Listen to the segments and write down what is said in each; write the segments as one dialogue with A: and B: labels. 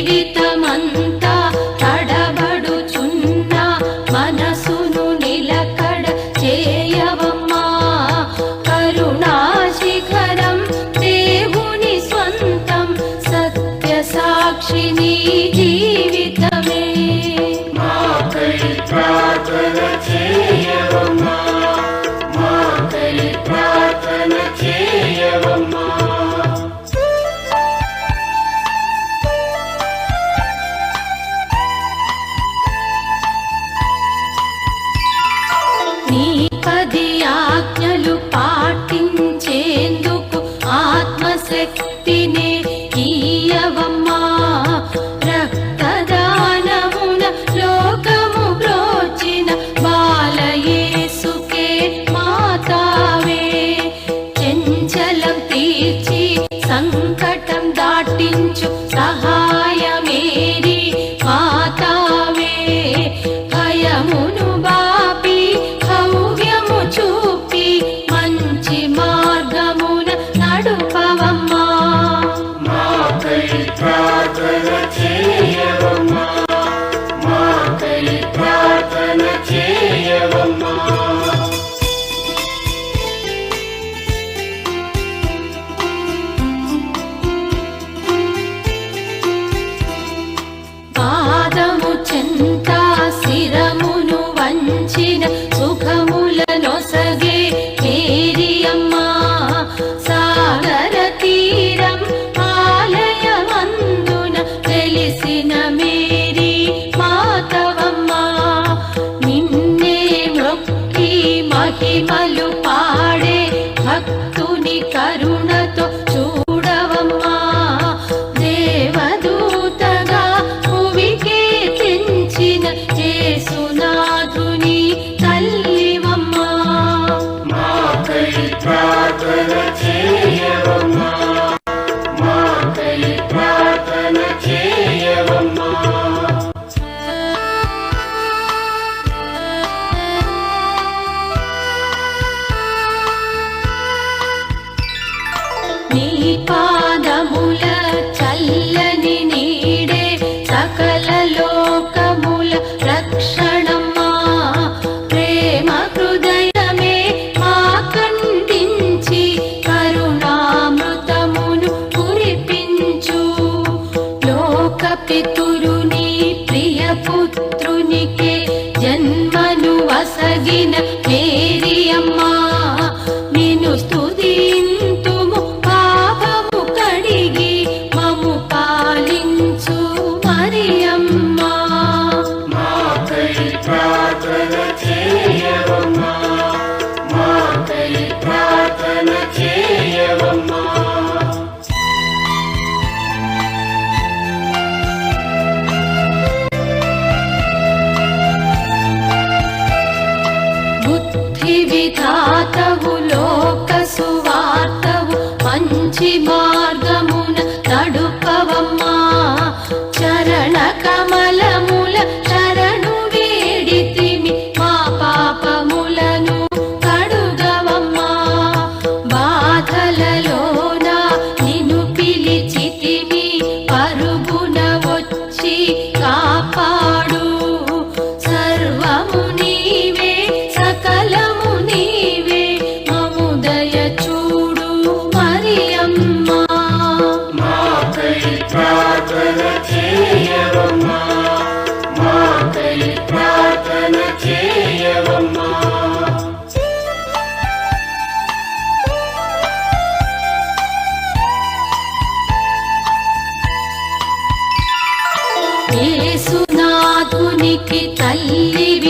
A: జీవితమంతా Trinity. యేసునాథునికి తల్లివి.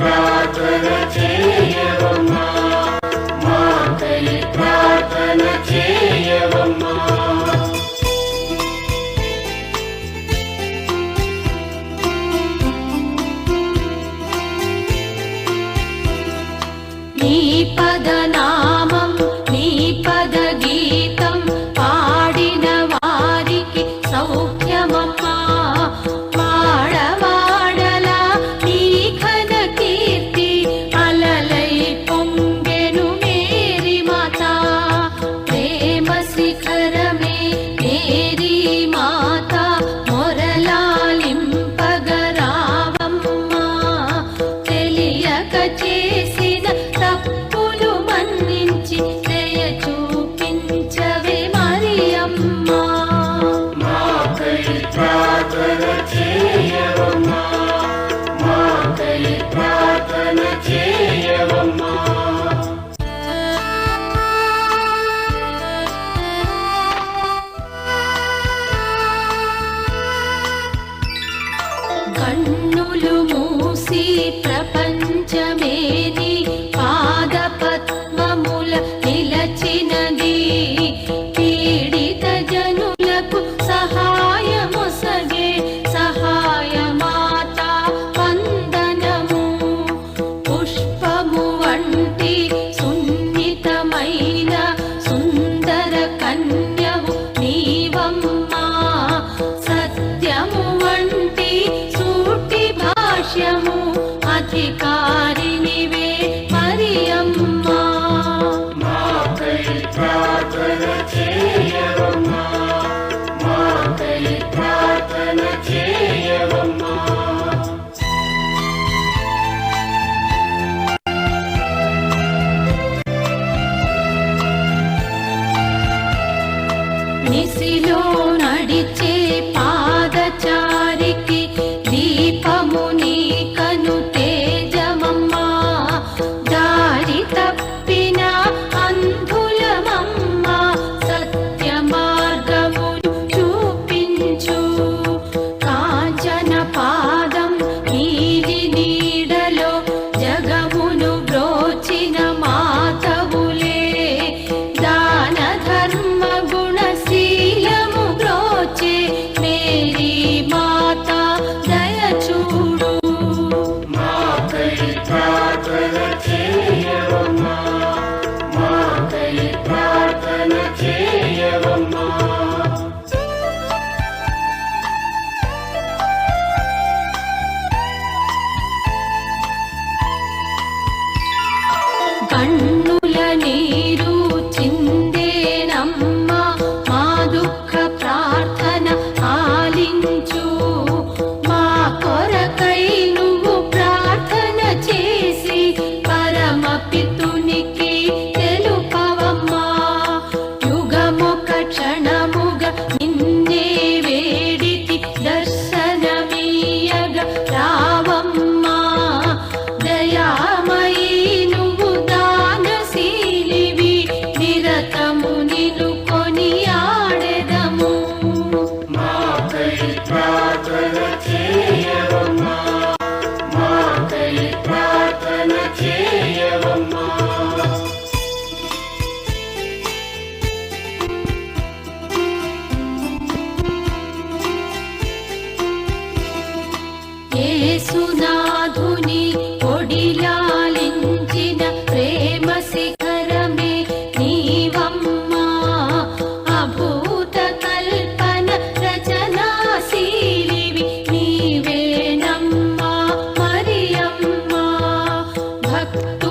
A: Throw it to the team. నిసిలో నడిచే పా Eternity tú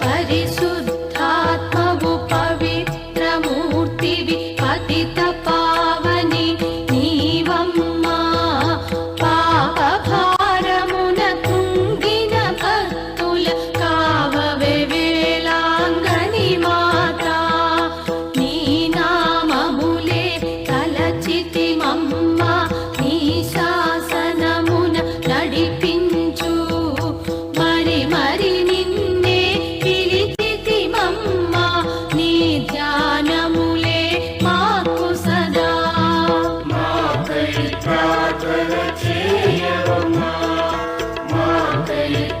A: పరిశు Thank you.